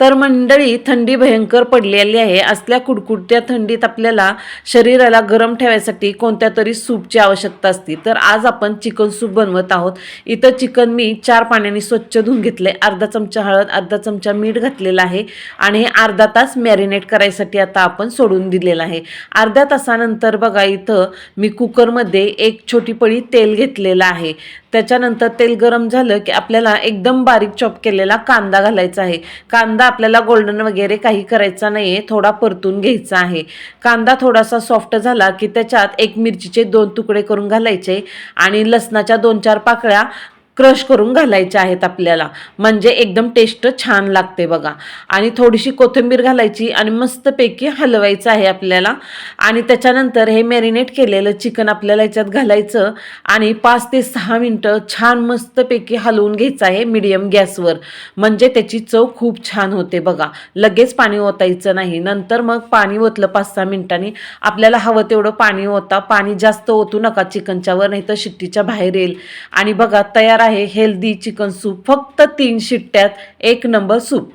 तर मंडळी थंडी भयंकर पडलेली आहे. असल्या कुडकुडत्या थंडीत आपल्याला शरीराला गरम ठेवायसाठी कोणत्या तरी सूपची आवश्यकता असते. तर आज आपण चिकन सूप बनवत आहोत. इथं चिकन मी चार पाण्याने स्वच्छ धुवून आहे अर्धा चमचा हळद अर्धा चमचा मीठ घातलेला आहे आणि हे अर्धा तास मॅरिनेट करायसाठी आता आपण सोडून दिलेलं आहे. अर्ध्या तासानंतर बघा इथं मी कुकरमध्ये एक छोटी पळी तेल घेतलेलं आहे. त्याच्यानंतर तेल गरम झालं की आपल्याला एकदम बारीक चॉप केलेला कांदा घालायचा आहे. कांदा आपल्याला गोल्डन वगैरे काही करायचा नाही आहे थोडा परतून घ्यायचा आहे. कांदा थोडासा सॉफ्ट झाला की त्याच्यात एक मिरचीचे दोन तुकडे करून घालायचे आणि लसणाच्या दोन चार पाकळ्या क्रश करून घालायच्या आहेत आपल्याला. म्हणजे एकदम टेस्ट छान लागते बघा. आणि थोडीशी कोथिंबीर घालायची आणि मस्तपैकी हलवायचं आहे आपल्याला. आणि त्याच्यानंतर हे मॅरिनेट केलेलं चिकन आपल्याला याच्यात घालायचं. आणि पाच ते सहा मिनटं छान मस्तपैकी हलवून घ्यायचं आहे मिडियम गॅसवर. म्हणजे त्याची चव खूप छान होते बघा. लगेच पाणी ओतायचं नाही. नंतर मग पाणी ओतलं पाच सहा मिनिटांनी. आपल्याला हवं तेवढं पाणी ओता. पाणी जास्त ओतू नका चिकनच्यावर नाही तर शिट्टीच्या बाहेर येईल. आणि बघा तयार आहे. हेल्दी चिकन सूप फक्त तीन शिट्ट्यात एक नंबर सूप